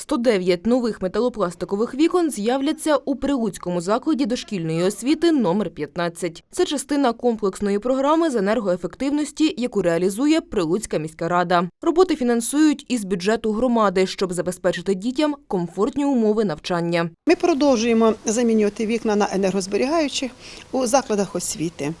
109 нових металопластикових вікон з'являться у Прилуцькому закладі дошкільної освіти номер 15. Це частина комплексної програми з енергоефективності, яку реалізує Прилуцька міська рада. Роботи фінансують із бюджету громади, щоб забезпечити дітям комфортні умови навчання. Ми продовжуємо замінювати вікна на енергозберігаючих у закладах освіти.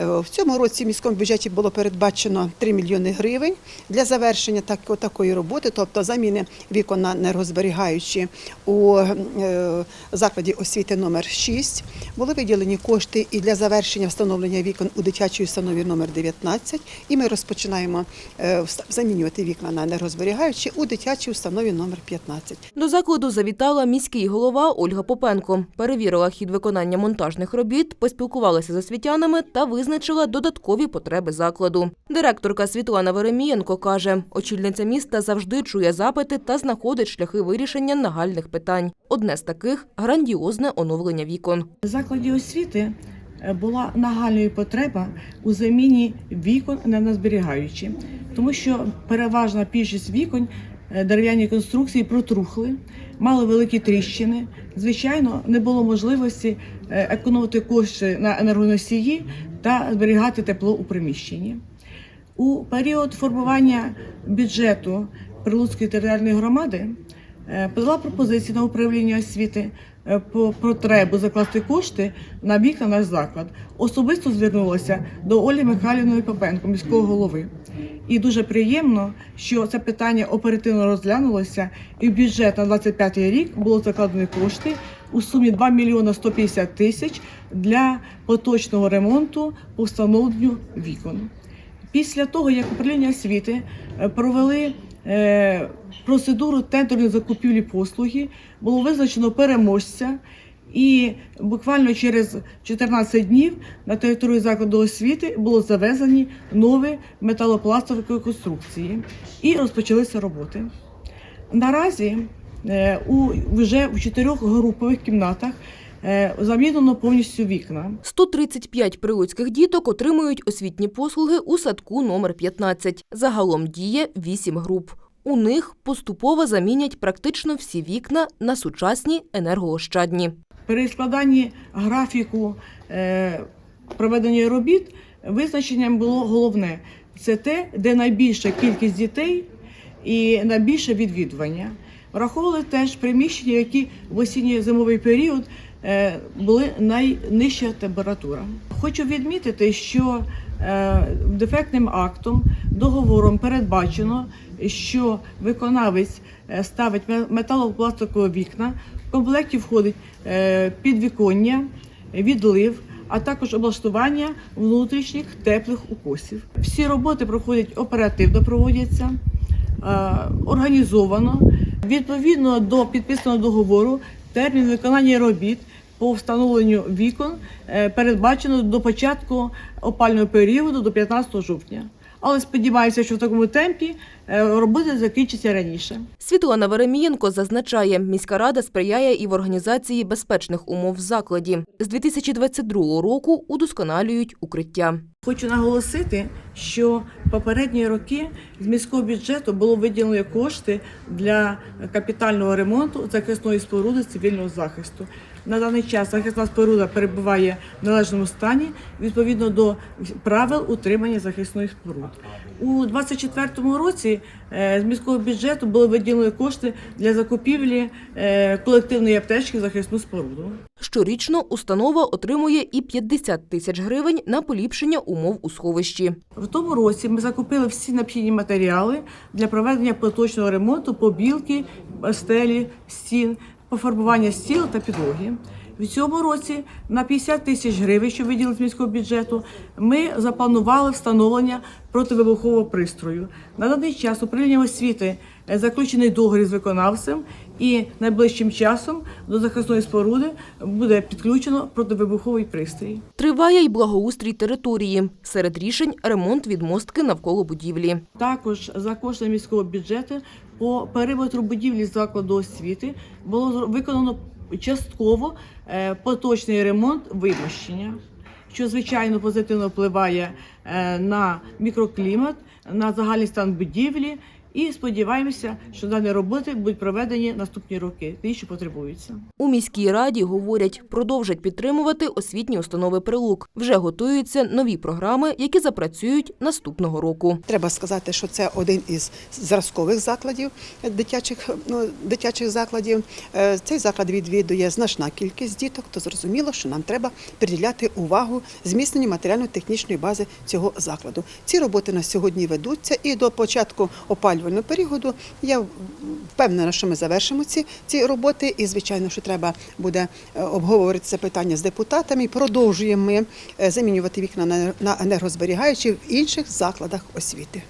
Е, В цьому році в міському бюджеті було передбачено 3 мільйони гривень для завершення так- такої роботи, тобто заміни вікон на енергозберігаючі у е, закладі освіти номер 6. Були виділені кошти і для завершення встановлення вікон у дитячій установі номер 19. І ми розпочинаємо е, замінювати вікна на енергозберігаючі у дитячій установі номер 15. До закладу завітала міський голова Ольга Попенко, перевірила хід виконання монтажних робіт, поспілкувалася з освітянами та визначила додаткові потреби закладу. Директорка Світлана Веремієнко каже, очільниця міста завжди чує запити та знаходить шляхи вирішення нагальних питань. Одне з таких грандіозне оновлення вікон. Закладі освіти е, була нагальною потреба у заміні вікон на незберігаючі, тому що переважна більшість вікон е, дерев'яні конструкції протрухли, мали великі тріщини. Звичайно, не було можливості е, економити кошти на енергоносії та зберігати тепло у приміщенні. У період формування бюджету Прилуцької територіальної громади е, подала пропозицію на управління освіти е, по потребу закласти кошти на бік на наш заклад. Особисто звернулася до Олі Михайлівної Попенко, міського голови. І дуже приємно, що це питання оперативно розглянулося, і в бюджет на 25 рік було закладені кошти у сумі 2 мільйона 150 тисяч для поточного ремонту по встановленню вікон. Після того, як управління освіти е, провели е, процедуру тендерної закупівлі послуги, було визначено переможця, і буквально через 14 днів на територію закладу освіти було завезені нові металопластові конструкції і розпочалися роботи. Наразі у вже в чотирьох групових кімнатах е, замінено повністю вікна. 135 прилуцьких діток отримують освітні послуги у садку номер 15. Загалом діє 8 груп. У них поступово замінять практично всі вікна на сучасні енергоощадні. При складанні графіку е, проведення робіт визначенням було головне це те, де найбільша кількість дітей і найбільше відвідування. Враховували теж приміщення, які в осінньо-зимовий період е, були найнижча температура. Хочу відмітити, що е, дефектним актом, договором передбачено, що виконавець е, ставить ме- металопластикові вікна. В комплекті входить підвіконня, відлив, а також облаштування внутрішніх теплих укосів. Всі роботи проходять оперативно, проводяться організовано. Відповідно до підписаного договору, термін виконання робіт по встановленню вікон е, передбачено до початку опального періоду до 15 жовтня. Але сподіваюся, що в такому темпі е, роботи закінчаться раніше. Світлана Веремієнко зазначає, міська рада сприяє і в організації безпечних умов в закладі. З 2022 року удосконалюють укриття. Хочу наголосити, що попередні роки з міського бюджету було виділено кошти для капітального ремонту захисної споруди цивільного захисту. На даний час захисна споруда перебуває в належному стані відповідно до правил утримання захисної споруд. У 2024 році е, з міського бюджету були виділені кошти для закупівлі е, колективної аптечки захисну споруду. Щорічно установа отримує і 50 тисяч гривень на поліпшення умов у сховищі. В тому році ми закупили всі необхідні матеріали для проведення поточного ремонту побілки, стелі, стін, пофарбування стіл та підлоги. В цьому році на 50 тисяч гривень, що виділили з міського бюджету, ми запланували встановлення противибухового пристрою. На даний час управління освіти е, заключений договір з виконавцем, і найближчим часом до захисної споруди буде підключено противибуховий пристрій. Триває й благоустрій території. Серед рішень ремонт відмостки навколо будівлі. Також за кошти міського бюджету по периметру будівлі закладу освіти було виконано частково е, поточний ремонт вимощення, що звичайно позитивно впливає е, на мікроклімат, на загальний стан будівлі І сподіваємося, що дані роботи будуть проведені наступні роки, ті, що потребуються. У міській раді говорять, продовжать підтримувати освітні установи прилук. Вже готуються нові програми, які запрацюють наступного року. Треба сказати, що це один із зразкових закладів дитячих, ну, дитячих закладів. Е, Цей заклад відвідує значна кількість діток, то зрозуміло, що нам треба приділяти увагу зміцненню матеріально-технічної бази цього закладу. Ці роботи на сьогодні ведуться, і до початку опалювального періоду я впевнена, що ми завершимо ці, ці роботи. І звичайно, що треба буде е, обговорити це питання з депутатами. Продовжуємо ми е, замінювати вікна на- енергозберігаючі в інших закладах освіти.